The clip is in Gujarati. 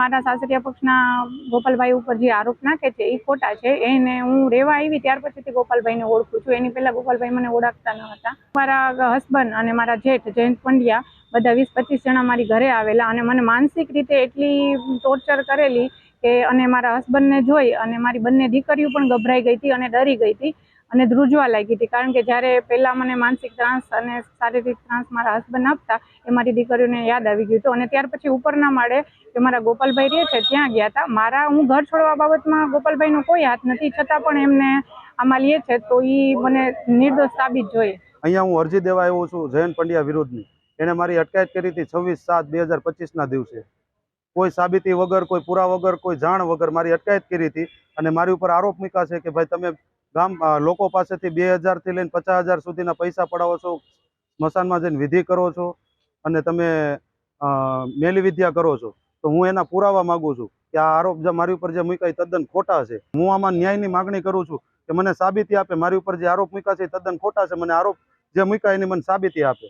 મારા સાસરિયા પક્ષના ગોપાલભાઈ ઉપર જે આરોપ નાખે છે એ ખોટા છે. એને હું રહેવા આવી ત્યાર પછીથી ગોપાલભાઈને ઓળખું છું. એની પહેલા ગોપાલભાઈ મને ઓળખતા ન હતા. મારા હસબન્ડ અને મારા જેઠ, જયંત પંડ્યા, બધા વીસ પચીસ જણા મારી ઘરે આવેલા અને મને માનસિક રીતે એટલી ટોર્ચર કરેલી કે અને મારા હસબન્ડને જોઈ અને મારી બંને દીકરીઓ પણ ગભરાઈ ગઈ હતી અને ડરી ગઈ હતી. અને ધ્રુજવા લાગી હતી. કારણ કે જ્યારે પહેલાં મને માનસિક ત્રાસ અને શારીરિક ત્રાસ મારા હસબન્ડ આપતા, એ મારી દીકરીઓને યાદ આવી ગયું હતું. અને ત્યાર પછી ઉપરના માળે જે મારા ગોપાલભાઈ રહે છે, ત્યાં ગયા હતા. મારા, હું ઘર છોડવા બાબતમાં ગોપાલભાઈનો કોઈ હાથ નથી, છતાં પણ એમને આમાં લે છે, તો એ મને નિર્દોષ સાબિત જોઈએ અહીંયા હું અરજી દેવા આવ્યો છું જયંત પંડ્યા વિરુદ્ધની. એણે મારી અટકાયત કરી હતી છવ્વીસ સાત બે હજાર પચીસના દિવસે. કોઈ સાબિતી વગર, કોઈ પુરા વગર, કોઈ જાણ વગર મારી અટકાયત કરી હતી. અને મારી ઉપર આરોપ મૂક્યા છે કે ભાઈ તમે ગામ લોકો પાસેથી બે હજારથી લઈને પચાસ હજાર સુધીના પૈસા પડાવો છો, સ્મશાનમાં જઈને વિધિ કરો છો અને તમે મેલી વિદ્યા કરો છો, તો હું એના પુરાવા માંગુ છું કે આ આરોપ જે મારી ઉપર જે મૂક્યા તદ્દન ખોટા છે. હું આમાં ન્યાયની માગણી કરું છું કે મને સાબિતી આપે, મારી ઉપર જે આરોપ મૂક્યા છે એ તદ્દન ખોટા છે, મને આરોપ જે મૂક્યા એની મને સાબિતી આપે.